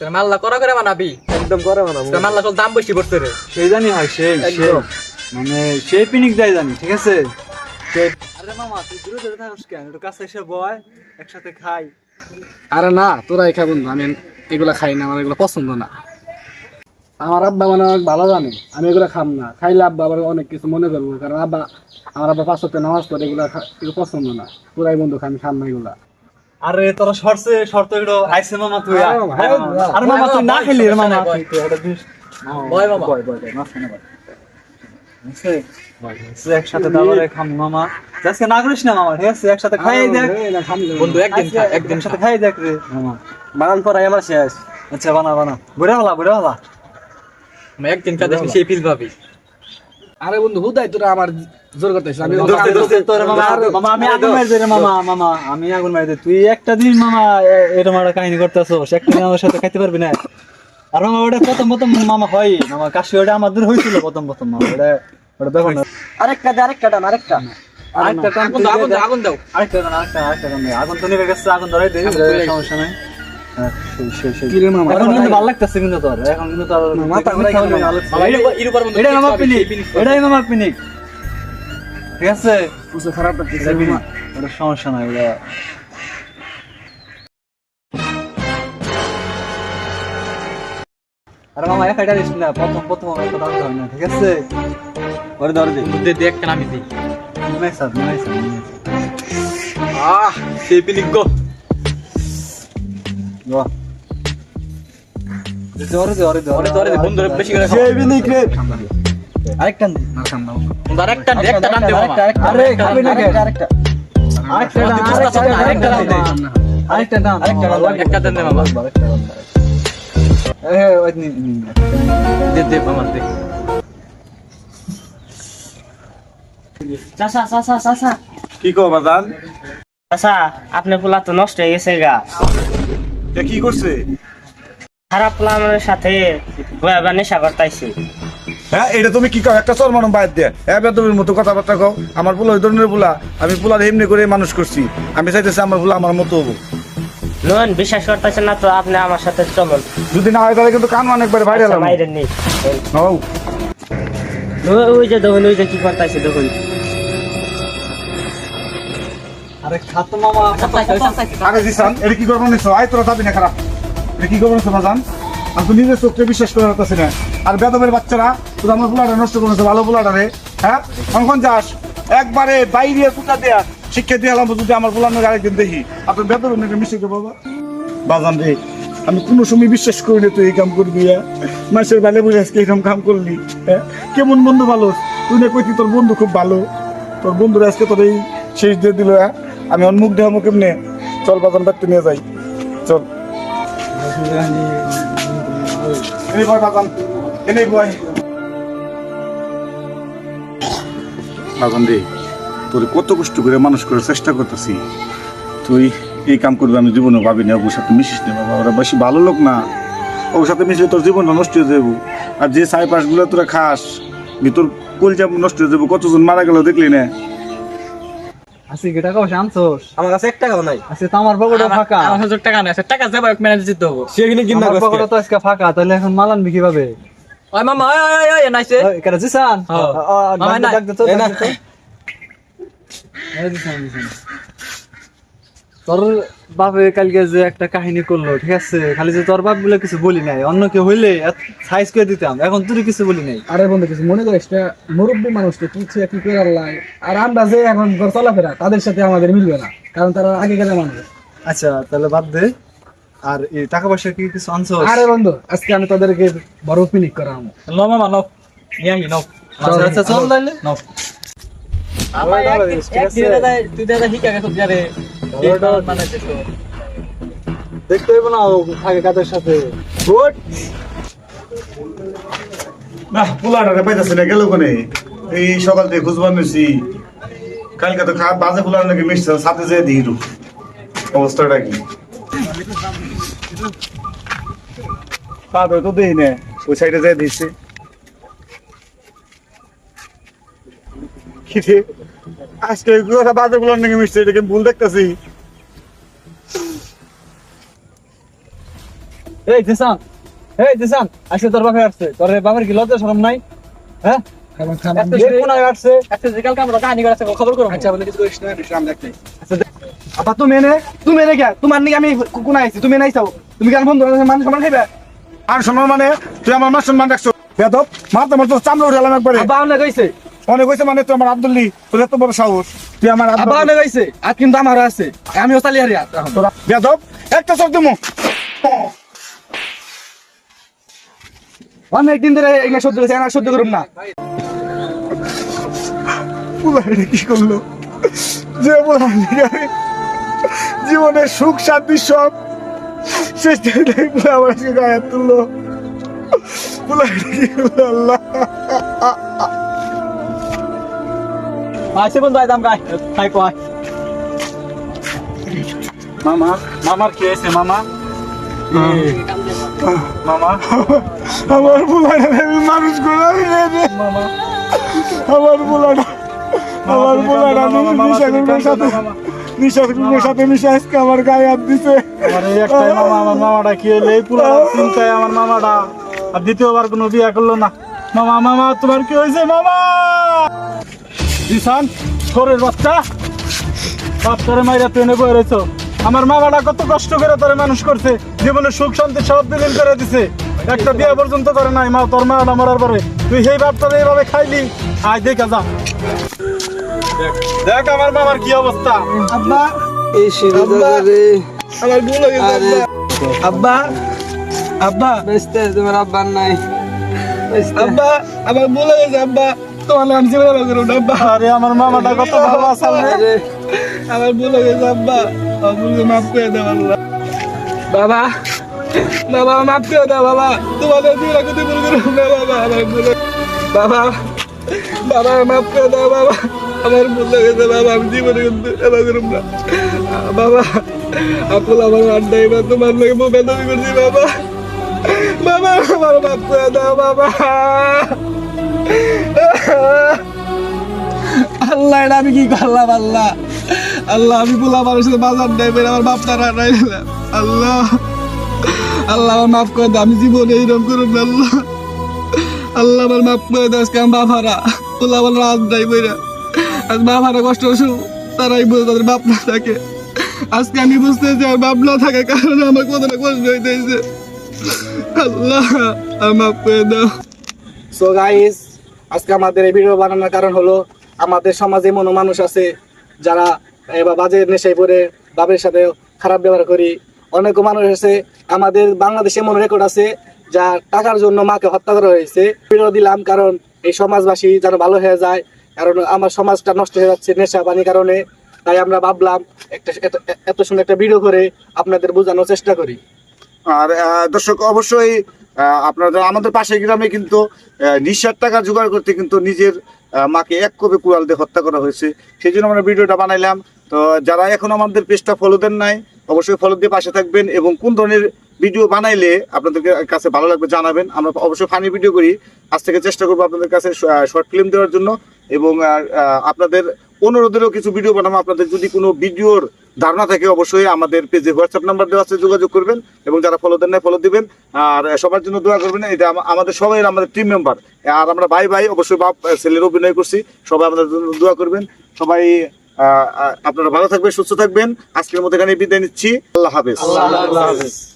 মাল্লা করা করে বানাবি। একদম করে মাল্লা দাম বেশি পড়ছে রে। সেই জানি হয় সেই। মানে সেই পিনিক দেয় জানি ঠিক আছে? আরে মামা তুই দূরে দূরে থাকিস কেন? একটু কাছে এসে বয় একসাথে খাই। আরে না তোরাই খাই বন্ধু আমি এগুলা খাই না আমার এগুলো পছন্দ না। আমার আব্বা মানে অনেক ভালো জানে আমি এগুলো খাম না। খাইলে আব্বা আবার অনেক কিছু মনে করব কারণ আব্বা আমার আব্বা পাঁচ নামাজ পড়ে এগুলো খা- এগুলো পছন্দ না। পুরাই বন্ধু আমি খাম না এগুলা। আরে তোরা শর্টসে শর্ট এগুলো আইছে মামা তুই আরে মামা তুই না খেলি রে মামা। বয়, মামা। বয় বয় বয় একসাথে দাবারে খাম মামা। আজকে না করিস না মামা ঠিক আছে? একসাথে খাই দেখ। বন্ধু একদিন একদিন একসাথে খাই দেখ রে। মামা। বানান পর আমার শেষ। আচ্ছা বানা বানা। বুড়া হলা বুড়া হলা একদিন সেই ফিল পাবি। আরে বন্ধু হুদাই তোরা আমার জোর করতেছিস। আমি মামা মামা আমি আগুন মারি দে মামা মামা আমি আগুন মারি দে তুই একটা দিন মামা এ- এরকম একটা কাহিনী করতেছস একটা দিন আমার সাথে খাইতে পারবি না। আর মামা ওটা প্রথম প্রথম মামা হয়। মামা কাশি ওটা আমাদের হয়েছিল প্রথম প্রথম মামা ওটা ওটা দেখো না। আরেকটা দে আরেকটা টান আরেকটা। আরেকটা টান আগুন দাও আরেকটা টান আরেকটা আরেকটা টান আগুন তো নিভে গেছে আগুন ধরাই দে সমস্যা নাই। ঠিক আছে? খারাপ সমস্যা নাই আরে মামা এক হাইটার না। প্রথম প্রথম আমার কথা হয় না ঠিক আছে? ওরে ধরে দে দে দেখ কেন আমি দিই নাই স্যার নাই স্যার আহ সেই পিনিক গো। জোরে জোরে ওরে তোরে বন্ধু রে বেশি করে খাও। সেই পিনিক রে আরেকটা না খাম বন্ধু আরেকটা দে টান দে মামা আরে খাবি না কে আরেকটা আরেকটা দাও, বুঝতে পারছ না, আরেকটা আরেকটা আরেকটা আরেকটা দাও আরেকটা দাও, দে মামা। আরেকটা এ ওই নি নি দে দে মামা দে চাচা চাচা চাচা কি কো বাদান চাচা আপনার পোলা তো নষ্ট হয়ে গেছে গা। কি করছে? খারাপ প্ল্যানের সাথে গোয়াবা নেশা করতাইছে হ্যাঁ এটা তুমি কি কও? একটা চরমানম বাইর দিয়ে। হ্যাঁ বেদবের মতো কথাবার্তা কও। আমার পোলা ওই ধরনের পোলা। আমি পোলার এমনি করে মানুষ করছি। আমি চাইতেছি আমার পোলা আমার মতো হব। নন বিশ্বাস করতেছেন না তো? আপনি আমার সাথে চলুন। যদি না হয় তাহলে কিন্তু কান একবারে বাইরে বাইরে নেই ওই যে দেখুন ওই যে কি করতেছে দেখুন। আরে খাতো মামা আরে জিসান এটা কি করব নিছো? আয় তোরা যাবি না খারাপ। এটা কি করব নিছো বাজান আমি তো নিজের চোখকে বিশ্বাস করে রাখতেছি না। আর বেদবের বাচ্চারা তুই আমার পোলাটা নষ্ট করেছে ভালো পোলাটা রে। হ্যাঁ? কখন যাস? একবারে বাইরে কুটা দেয়া শিক্ষা দিয়ে এলাম যদি আমার পোলার নাকি আরেকদিন দেখি। আর তোর বেদবের নাকি মিশে বাবা। বাজান রে আমি কোনো সময় বিশ্বাস করি না তুই এই কাম করবি হ্যাঁ? মাসের বেলে বুঝে আজকে এরকম কাম করলি হ্যাঁ? কেমন বন্ধু ভালো? তুই না কইতি তোর বন্ধু খুব ভালো। তোর বন্ধুরা আজকে তোর এই শেষ দিয়ে দিল হ্যাঁ? আমি অন্মুখ দেহ মুখ এমনি চল বাজান ব্যক্তি নিয়ে যাই। চল। এই বয় বাজান এনেই বয়। বাজান তোর কত কষ্ট করে মানুষ করার চেষ্টা করতেছি। তুই এই কাম করবি আমি জীবনে ভাবি না ওর সাথে মিশিস না বাবা, ওরা বেশি ভালো লোক না। ওর সাথে মিশলে তোর জীবনটা নষ্ট হয়ে যাব আর যে সাই পাশগুলো তোরা খাস, ভিতর কলজা নষ্ট হয়ে যাব কতজন মারা গেল দেখলি না? আসি কি টাকা পয়সা আনছোস? আমার কাছে এক টাকাও নাই। আজকে তো আমার পকেটে ফাঁকা। আমার কাছে টাকা নাই আছে টাকা যাব এক ম্যানেজ দিতে হবে। কিনা আমার পকেটে তো আজকে ফাঁকা তাহলে এখন মাল আনবি কীভাবে? ওই মামা ওই ওই ওই নাইছে। ওই, কেন জিসান? হ্যাঁ। মামা ডাক দে, ডাক দে তো, এই ডাক না। দে তো। এই জিসান, জিসান। তোর বাপে কালকে যে একটা কাহিনী করল ঠিক আছে? খালি যে তোর বাপ বলে কিছু বলি নাই অন্য কেউ হইলে সাইজ করে দিতাম। এখন তুই কিছু বলি নাই। আরে বন্ধু কিছু মনে করিস না মুরব্বী মানুষকে কি ছে কি করে আল্লাহ আর আমরা যে এখন ঘর চলাফেরা তাদের সাথে আমাদের মিলবে না কারণ তারা আগে গেলে মানুষ। আচ্ছা তাহলে বাদ দে। আর এই টাকা পয়সা কি কিছু আনছো? আরে বন্ধু আজকে আমি তাদেরকে বড় পিনিক করাম। নো মামা নো। নিয়ে আহি নো। আচ্ছা আচ্ছা চল তাহলে। নো। আমার দাদা, তুই দাদা শিখা গেছ যারে দেখতে হইব না থাকে কাদের সাথে। গুড না পোলাটা পাইতাছে না গেল কোনে? এই সকাল থেকে খুঁজবার নিছি। কালকে তো খা বাজে পোলার নাকি মিশছে সাথে যেয়ে দিই। অবস্থাটা কি? পা তো দেই না ওই সাইডে যেয়ে দিচ্ছে কি রে? আজকে ওরা বাজে পোলার নাকি মিশছে এটাকে ভুল দেখতেছি? এই জিসান এই জিসান আজকে তোর বাপে আসছে। তোর বাপের কি লজ্জা শরম নাই? হ্যাঁ? করব। আচ্ছা আর সম্মান মানে তুই আমার মান সম্মান রাখছো। বেদব মারতে মারতে চামড়া উঠালাম একবারে। অনেক হয়েছে মানে তুই আমার আব্দুল্লি তোর এত বড় সাহস। তুই আমার আব্বা অনেক হইছে আর কিন্তু আমারও আছে আমিও চালিয়ে তোরা বেদব একটা চোখ দিমু। অনেক দিন ধরে এগুলো সহ্য করছে আর সহ্য না। কি করল? যে জীবনের সুখ শান্তি সব শেষ আমার গায়ে তুললো। আল্লাহ। বন্ধু আইতাম গাই খাই কয় মামা মামার কি হয়েছে মামা? মামা। আমার আমি মানুষ করে মামা। আমার বুলাইরে আমার সাথে সাথে মিশে আজকে আমার গায়ে হাত দিছে। একটাই মামা আমার মামাটা কি হলো? এই পুরো চিন্তায় আমার মামাটা। আর দ্বিতীয়বার কোনো বিয়া করল না। মামা মামা তোমার কি হয়েছে মামা? দিশান ছোরের বাচ্চা? বাচ্চারে মাইরা তুই এনে বয়ে রয়েছো আমার মামাটা কত কষ্ট করে তোরে মানুষ করছে জীবনে সুখ শান্তি সব বিলীন করে দিছে। একটা বিয়ে পর্যন্ত করে নাই মা তোর মাটা মরার পরে। তুই সেই বাপটা এইভাবে খাইলি? আয় দেখা যা দেখ, দেখ আমার মামার কি অবস্থা। আব্বা এই আব্বা। আমার ভুল হয়ে গেছে আব্বা। আব্বা। বেস্তে তোমার আব্বার নাই। আব্বা আমার ভুল হয়ে গেছে আব্বা। তোমার নাম জীবনে করো আব্বা আরে আমার মামাটা কত ভালো আছে আমার ভুল হয়ে গেছে আব্বা। ভুলকে মাফ করে দাও আল্লাহ। বাবা বাবা মাফ করে দাও বাবা। তোমাদের দুই লাখ ভুল করো না বাবা আমার ভুল বাবা বাবা মাফ করে দাও বাবা। আমার ভুল হয়ে গেছে বাবা আমি জীবনে কিন্তু এবার করুম না। বাবা আপুল আমার আড্ডাই বা তোমার লোক বেদবি করছি বাবা। বাবা আমার মাফ করে দাও বাবা। আল্লাহ এটা আমি কি করলাম, আল্লাহ। আল্লাহ, আমি বলা আমার সাথে বাজার নেই, বের আমার বাপটা রান্নাই দিলাম আল্লাহ আল্লাহ, আমার মাফ করে দাও, আমি জীবনে এইরকম করুন আল্লাহ। আল্লাহ, আমার মাফ করে দাও, আজকে আমার বাবারা বলা আমার রাত নাই বইরা আজ বাবারা কষ্ট শু তারাই বুঝে তাদের বাপ না থাকে। আজকে আমি বুঝতেছি আমার বাপ না থাকার কারণে আমার কতটা কষ্ট হইতেছে। আল্লাহ, আমার মাফ করে দাও। সো গাইস আজকে আমাদের এই ভিডিও বানানোর কারণ হলো আমাদের সমাজে এমন মানুষ আছে যারা এবার বাজে নেশায় পড়ে বাবের সাথে খারাপ ব্যবহার করি। অনেক মানুষ আছে, আমাদের বাংলাদেশে এমন রেকর্ড আছে যা টাকার জন্য মাকে হত্যা করা হয়েছে। ভিডিও দিলাম কারণ এই সমাজবাসী যেন ভালো হয়ে যায়, কারণ আমার সমাজটা নষ্ট হয়ে যাচ্ছে নেশা পানির কারণে। তাই আমরা ভাবলাম একটা, এত- সুন্দর একটা ভিডিও করে আপনাদের বোঝানোর চেষ্টা করি। আর দর্শক, অবশ্যই আপনারা আমাদের পাশের গ্রামে কিন্তু নিঃস্বার টাকা জোগাড় করতে কিন্তু নিজের মাকে এক কবে কুড়াল দিয়ে হত্যা করা হয়েছে। সেই জন্য আমরা ভিডিওটা বানাইলাম। তো যারা এখন আমাদের পেজটা ফলো দেন নাই, অবশ্যই ফলো দিয়ে পাশে থাকবেন এবং কোন ধরনের ভিডিও বানাইলে আপনাদের কাছে ভালো লাগবে জানাবেন। আমরা অবশ্যই ফানি ভিডিও করি। আজ থেকে চেষ্টা করব আপনাদের কাছে শর্ট ফিল্ম দেওয়ার জন্য এবং আপনাদের অনুরোধেরও কিছু ভিডিও বানাবো। আপনাদের যদি কোনো ভিডিওর ধারণা থাকে, অবশ্যই আমাদের পেজে হোয়াটসঅ্যাপ নাম্বার দেওয়া আছে, যোগাযোগ করবেন এবং যারা ফলো দেন না ফলো দিবেন। আর সবার জন্য দোয়া করবেন, এটা আমাদের সবাই আমাদের টিম মেম্বার আর আমরা ভাই ভাই, অবশ্যই বাপ ছেলের অভিনয় করছি, সবাই আমাদের জন্য দোয়া করবেন। সবাই আপনারা ভালো থাকবেন, সুস্থ থাকবেন। আজকের মতো এখানে বিদায় নিচ্ছি। আল্লাহ হাফেজ। আল্লাহ হাফেজ।